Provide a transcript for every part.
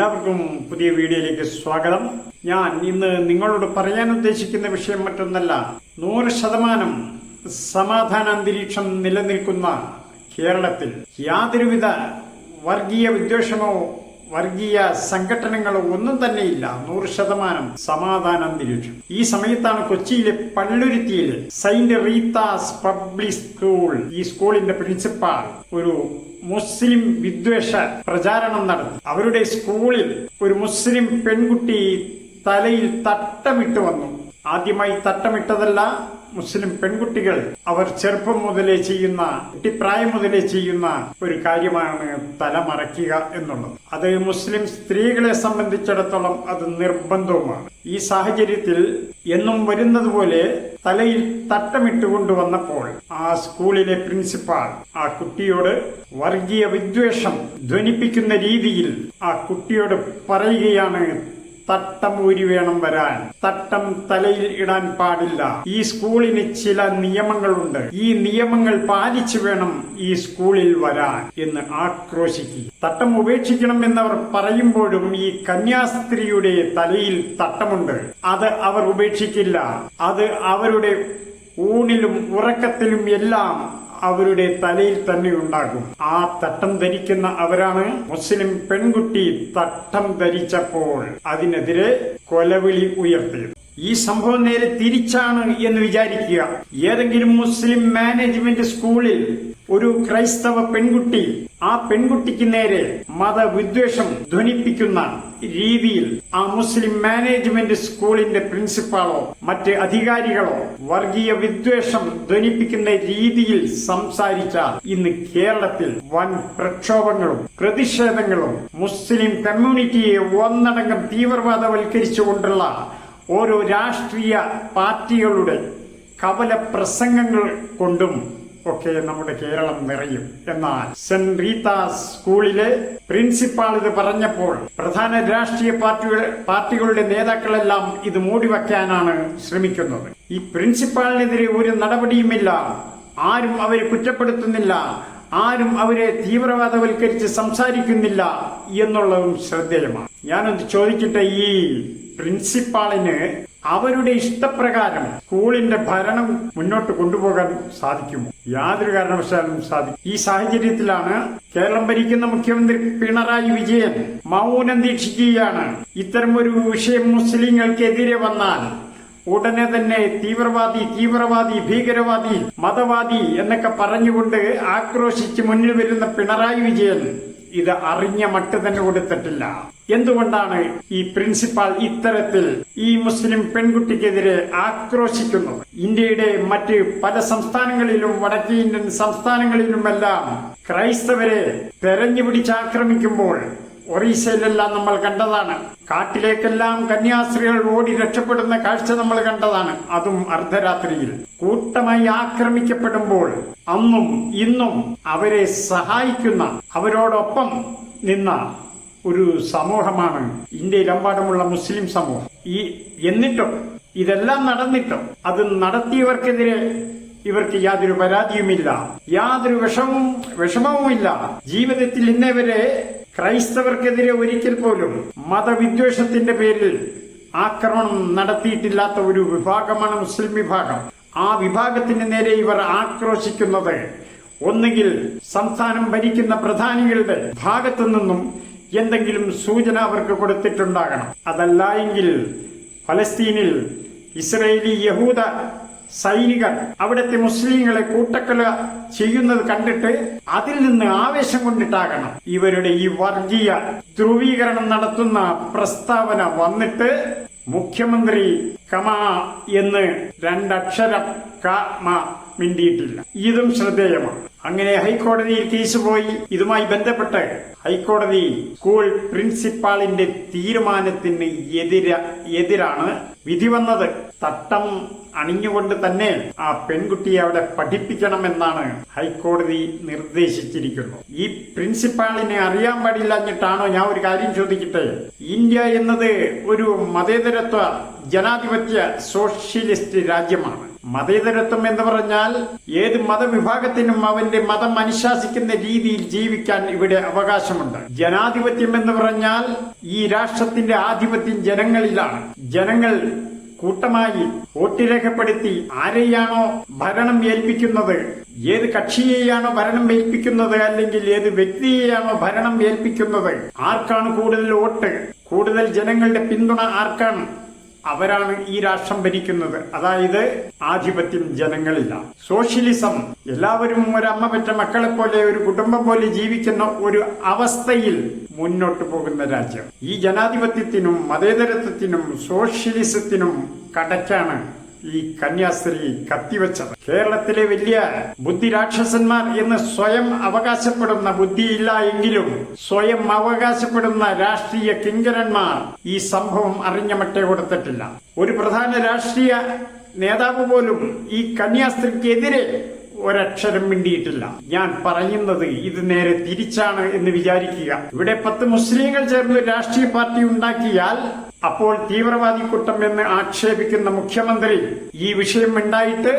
എല്ലാവർക്കും പുതിയ വീഡിയോയിലേക്ക് സ്വാഗതം. ഞാൻ ഇന്ന് നിങ്ങളോട് പറയാൻ ഉദ്ദേശിക്കുന്ന വിഷയം മറ്റൊന്നല്ല. നൂറ് ശതമാനം സമാധാന അന്തരീക്ഷം നിലനിൽക്കുന്ന കേരളത്തിൽ യാതൊരുവിധ വർഗീയ വിദ്വേഷമോ വർഗീയ സംഘടനകളോ ഒന്നും തന്നെയില്ല. നൂറ് ശതമാനം സമാധാന അന്തരീക്ഷം. ഈ സമയത്താണ് കൊച്ചിയിലെ പള്ളുരുത്തിയിലെ സെയിന്റ് റീത്താസ് പബ്ലിക് സ്കൂൾ ഈ സ്കൂളിന്റെ പ്രിൻസിപ്പാൾ ഒരു മുസ്ലിം വിദ്വേഷ പ്രചാരണം നടത്തി. അവരുടെ സ്കൂളിൽ ഒരു മുസ്ലിം പെൺകുട്ടി തലയിൽ തട്ടമിട്ട് വന്നു. ആദ്യമായി തട്ടമിട്ടതല്ല മുസ്ലിം പെൺകുട്ടികൾ. അവർ ചെറുപ്പം മുതലേ ചെയ്യുന്ന കുട്ടിപ്രായം മുതലേ ചെയ്യുന്ന ഒരു കാര്യമാണ് തല മറയ്ക്കുക എന്നുള്ളത്. അത് മുസ്ലിം സ്ത്രീകളെ സംബന്ധിച്ചിടത്തോളം അത് നിർബന്ധവുമാണ്. ഈ സാഹചര്യത്തിൽ എന്നും വരുന്നത് പോലെ തലയിൽ തട്ടമിട്ടുകൊണ്ട് വന്നപ്പോൾ ആ സ്കൂളിലെ പ്രിൻസിപ്പാൾ ആ കുട്ടിയോട് വർഗീയ വിദ്വേഷം ധ്വനിപ്പിക്കുന്ന രീതിയിൽ ആ കുട്ടിയോട് പറയുകയാണ് തട്ടം ഊരി വേണം വരാൻ. തട്ടം തലയിൽ ഇടാൻ പാടില്ല. ഈ സ്കൂളിന് ചില നിയമങ്ങളുണ്ട്. ഈ നിയമങ്ങൾ പാലിച്ചു വേണം ഈ സ്കൂളിൽ വരാൻ എന്ന് ആക്രോശിക്കുക. തട്ടം ഉപേക്ഷിക്കണം എന്നവർ പറയുമ്പോഴും ഈ കന്യാസ്ത്രീയുടെ തലയിൽ തട്ടമുണ്ട്. അത് അവർ ഉപേക്ഷിക്കില്ല. അത് അവരുടെ ഊണിലും ഉറക്കത്തിലും എല്ലാം അവരുടെ തലയിൽ തന്നെ ഉണ്ടാകും. ആ തട്ടം ധരിക്കുന്ന അവരാണ് മുസ്ലിം പെൺകുട്ടി തട്ടം ധരിച്ചപ്പോൾ അതിനെതിരെ കൊലവിളി ഉയർത്തിയത്. ഈ സംഭവം നേരെ തിരിച്ചാണ് എന്ന് വിചാരിക്കുക. ഏതെങ്കിലും മുസ്ലിം മാനേജ്മെന്റ് സ്കൂളിൽ ഒരു ക്രൈസ്തവ പെൺകുട്ടി ആ പെൺകുട്ടിക്ക് നേരെ മതവിദ്വേഷം ധ്വനിപ്പിക്കുന്ന രീതിയിൽ ആ മുസ്ലിം മാനേജ്മെന്റ് സ്കൂളിന്റെ പ്രിൻസിപ്പാളോ മറ്റ് അധികാരികളോ വർഗീയ വിദ്വേഷം ധ്വനിപ്പിക്കുന്ന രീതിയിൽ സംസാരിച്ച ഇന്ന് കേരളത്തിൽ വൻ പ്രക്ഷോഭങ്ങളും പ്രതിഷേധങ്ങളും മുസ്ലിം കമ്മ്യൂണിറ്റിയെ ഒന്നടങ്കം തീവ്രവാദവൽക്കരിച്ചുകൊണ്ടുള്ള ഓരോ രാഷ്ട്രീയ പാർട്ടികളുടെ കവല പ്രസംഗങ്ങൾ കൊണ്ടും ഒക്കെ നമ്മുടെ കേരളം നിറയും. എന്നാൽ സെന്റ് റീത്ത സ്കൂളിലെ പ്രിൻസിപ്പാൾ ഇത് പറഞ്ഞപ്പോൾ പ്രധാന രാഷ്ട്രീയ പാർട്ടികൾ പാർട്ടികളുടെ നേതാക്കളെല്ലാം ഇത് മൂടിവെക്കാനാണ് ശ്രമിക്കുന്നത്. ഈ പ്രിൻസിപ്പാളിനെതിരെ ഒരു നടപടിയുമില്ല. ആരും അവരെ കുറ്റപ്പെടുത്തുന്നില്ല. ആരും അവരെ തീവ്രവാദവൽക്കരിച്ച് സംസാരിക്കുന്നില്ല എന്നുള്ളതും ശ്രദ്ധേയമാണ്. ഞാനൊന്ന് ചോദിക്കട്ടെ ഈ പ്രിൻസിപ്പാളിന് അവരുടെ ഇഷ്ടപ്രകാരം സ്കൂളിന്റെ ഭരണം മുന്നോട്ട് കൊണ്ടുപോകാൻ സാധിക്കുമോ യാതൊരു കാരണവശാലും സാധിക്കും ഈ സാഹചര്യത്തിലാണ് കേരളം ഭരിക്കുന്ന മുഖ്യമന്ത്രി പിണറായി വിജയൻ മൗനം ദീക്ഷിക്കുകയാണ്. ഇത്തരം ഒരു വിഷയം മുസ്ലിങ്ങൾക്കെതിരെ വന്നാൽ ഉടനെ തന്നെ തീവ്രവാദി തീവ്രവാദി ഭീകരവാദി മതവാദി എന്നൊക്കെ പറഞ്ഞുകൊണ്ട് ആക്രോശിച്ച് മുന്നിൽ വരുന്ന പിണറായി വിജയൻ ഇത് അറിഞ്ഞ മട്ട് തന്നെ കൊടുത്തിട്ടില്ല. എന്തുകൊണ്ടാണ് ഈ പ്രിൻസിപ്പാൾ ഇത്തരത്തിൽ ഈ മുസ്ലിം പെൺകുട്ടിക്കെതിരെ ആക്രോശിക്കുന്നത്? ഇന്ത്യയുടെ മറ്റ് പല സംസ്ഥാനങ്ങളിലും വടക്കേ ഇന്ത്യൻ സംസ്ഥാനങ്ങളിലുമെല്ലാം ക്രൈസ്തവരെ തെരഞ്ഞു പിടിച്ചാക്രമിക്കുമ്പോൾ ഒറീസയിലെല്ലാം നമ്മൾ കണ്ടതാണ്. കാട്ടിലേക്കെല്ലാം കന്യാസ്ത്രീകൾ ഓടി രക്ഷപ്പെടുന്ന കാഴ്ച നമ്മൾ കണ്ടതാണ്. അതും അർദ്ധരാത്രിയിൽ. കൂട്ടമായി ആക്രമിക്കപ്പെടുമ്പോൾ അന്നും ഇന്നും അവരെ സഹായിക്കുന്ന അവരോടൊപ്പം നിന്ന ഒരു സമൂഹമാണ് ഇന്ത്യയിലെമ്പാടുമുള്ള മുസ്ലിം സമൂഹം. ഈ എന്നിട്ടും ഇതെല്ലാം നടന്നിട്ടും അത് നടത്തിയവർക്കെതിരെ ഇവർക്ക് യാതൊരു പരാതിയുമില്ല. യാതൊരു വിഷമവും വിഷമവുമില്ല. ജീവിതത്തിൽ ഇന്നേ വരെ ക്രൈസ്തവർക്കെതിരെ ഒരിക്കൽ പോലും മതവിദ്വേഷത്തിന്റെ പേരിൽ ആക്രമണം നടത്തിയിട്ടില്ലാത്ത ഒരു വിഭാഗമാണ് മുസ്ലിം വിഭാഗം. ആ വിഭാഗത്തിന് നേരെ ഇവർ ആക്രോശിക്കുന്നത് ഒന്നുകിൽ സംസ്ഥാനം ഭരിക്കുന്ന പ്രധാനികളുടെ ഭാഗത്തു നിന്നും എന്തെങ്കിലും സൂചന അവർക്ക് കൊടുത്തിട്ടുണ്ടാകണം. അതല്ല എങ്കിൽ ഫലസ്തീനിൽ ഇസ്രയേലി യഹൂദ സൈനികർ അവിടുത്തെ മുസ്ലിങ്ങളെ കൂട്ടക്കൊല ചെയ്യുന്നത് കണ്ടിട്ട് അതിൽ നിന്ന് ആവേശം കൊണ്ടിട്ടാകണം. ഇവരുടെ ഈ വർഗീയ ധ്രുവീകരണം നടത്തുന്ന പ്രസ്താവന വന്നിട്ട് മുഖ്യമന്ത്രി കമ എന്ന് രണ്ടക്ഷരം കമ മിണ്ടിയിട്ടില്ല. ഇതും ശ്രദ്ധേയമാണ്. അങ്ങനെ ഹൈക്കോടതിയിൽ കേസ് പോയി. ഇതുമായി ബന്ധപ്പെട്ട് ഹൈക്കോടതി സ്കൂൾ പ്രിൻസിപ്പാളിന്റെ തീരുമാനത്തിന് എതിര എതിരാണ് വിധി വന്നത്. തട്ടം അണിഞ്ഞുകൊണ്ട് തന്നെ ആ പെൺകുട്ടിയെ അവിടെ പഠിപ്പിക്കണമെന്നാണ് ഹൈക്കോടതി നിർദ്ദേശിച്ചിരിക്കുന്നത് ഈ പ്രിൻസിപ്പാളിനെ അറിയാൻ പാടില്ലാഞ്ഞിട്ടാണോ ഞാൻ ഒരു കാര്യം ചോദിക്കട്ടെ? ഇന്ത്യ എന്നത് ഒരു മതേതരത്വ ജനാധിപത്യ സോഷ്യലിസ്റ്റ് രാജ്യമാണ്. മതേതരത്വം എന്ന് പറഞ്ഞാൽ ഏത് മതവിഭാഗത്തിനും അവന്റെ മതം അനുശാസിക്കുന്ന രീതിയിൽ ജീവിക്കാൻ ഇവിടെ അവകാശമുണ്ട്. ജനാധിപത്യം എന്ന് പറഞ്ഞാൽ ഈ രാഷ്ട്രത്തിന്റെ ആധിപത്യം ജനങ്ങളിലാണ്. ജനങ്ങൾ കൂട്ടമായി വോട്ട് രേഖപ്പെടുത്തി ആരെയാണോ ഭരണം ഏൽപ്പിക്കുന്നത് ഏത് കക്ഷിയെയാണോ ഭരണം ഏൽപ്പിക്കുന്നത് അല്ലെങ്കിൽ ഏത് വ്യക്തിയെയാണോ ഭരണം ഏൽപ്പിക്കുന്നത് ആർക്കാണ് കൂടുതൽ വോട്ട് കൂടുതൽ ജനങ്ങളുടെ പിന്തുണ ആർക്കാണ്? അവരാണ് ഈ രാഷ്ട്രം ഭരിക്കുന്നത്. അതായത് ആധിപത്യം ജനങ്ങളില്ല. സോഷ്യലിസം. എല്ലാവരും ഒരമ്മ പെറ്റ മക്കളെ പോലെ ഒരു കുടുംബം പോലെ ജീവിക്കുന്ന ഒരു അവസ്ഥയിൽ മുന്നോട്ട് പോകുന്ന രാജ്യം. ഈ ജനാധിപത്യത്തിനും മതേതരത്വത്തിനും സോഷ്യലിസത്തിനും കടക്കാണ് ഈ കന്യാസ്ത്രീ കത്തിവെച്ചത് കേരളത്തിലെ വലിയ ബുദ്ധിരാക്ഷസന്മാർ എന്ന് സ്വയം അവകാശപ്പെടുന്ന ബുദ്ധിയില്ല എങ്കിലും സ്വയം അവകാശപ്പെടുന്ന രാഷ്ട്രീയ കിങ്കരന്മാർ ഈ സംഭവം അറിഞ്ഞ മട്ടേ കൊടുത്തിട്ടില്ല. ഒരു പ്രധാന രാഷ്ട്രീയ നേതാവ് പോലും ഈ കന്യാസ്ത്രീക്കെതിരെ ഒരക്ഷരം മിണ്ടിയിട്ടില്ല. ഞാൻ പറയുന്നത് ഇത് നേരെ തിരിച്ചാണ് എന്ന് വിചാരിക്കുക. ഇവിടെ പത്ത് മുസ്ലിങ്ങൾ ചേർന്ന് രാഷ്ട്രീയ പാർട്ടി ഉണ്ടാക്കിയാൽ അപ്പോൾ തീവ്രവാദി കൂട്ടം എന്ന് ആക്ഷേപിക്കുന്ന മുഖ്യമന്ത്രി ഈ വിഷയം ഉണ്ടായിട്ട്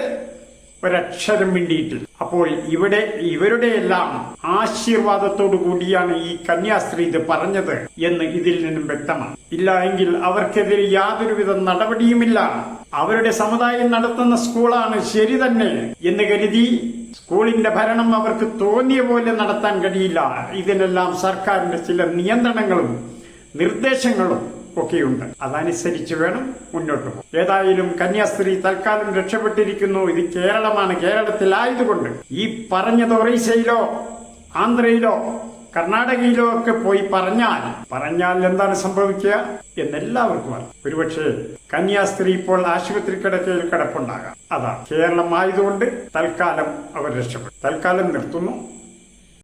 ഒരക്ഷരം മിണ്ടിയിട്ടില്ല. അപ്പോൾ ഇവിടെ ഇവരുടെ എല്ലാം ആശീർവാദത്തോടു കൂടിയാണ് ഈ കന്യാസ്ത്രീ ഇത് പറഞ്ഞത് എന്ന് ഇതിൽ നിന്നും വ്യക്തമാണ്. ഇല്ല എങ്കിൽ അവർക്കെതിരെ യാതൊരുവിധ നടപടിയുമില്ല. അവരുടെ സമുദായം നടത്തുന്ന സ്കൂളാണ് ശരി തന്നെ എന്ന് കരുതി സ്കൂളിന്റെ ഭരണം അവർക്ക് തോന്നിയ പോലെ നടത്താൻ കഴിയില്ല. ഇതിനെല്ലാം സർക്കാരിന്റെ ചില നിയന്ത്രണങ്ങളും നിർദ്ദേശങ്ങളും ഒക്കെയുണ്ട്. അതനുസരിച്ച് വേണം മുന്നോട്ട് പോകും ഏതായാലും കന്യാസ്ത്രീ തൽക്കാലം രക്ഷപ്പെട്ടിരിക്കുന്നു. ഇത് കേരളമാണ്. കേരളത്തിലായതുകൊണ്ട് ഈ പറഞ്ഞത് ഒറീസയിലോ ആന്ധ്രയിലോ കർണാടകയിലോ ഒക്കെ പോയി പറഞ്ഞാൽ പറഞ്ഞാൽ എന്താണ് സംഭവിക്കുക എന്നെല്ലാവർക്കും അറിയാം. ഒരുപക്ഷെ കന്യാസ്ത്രീ ഇപ്പോൾ ആശുപത്രി കിടക്കയിൽ കിടപ്പുണ്ടാകാം. അതാ കേരളം ആയതുകൊണ്ട് തൽക്കാലം അവർ രക്ഷപ്പെടും തൽക്കാലം നിർത്തുന്നു.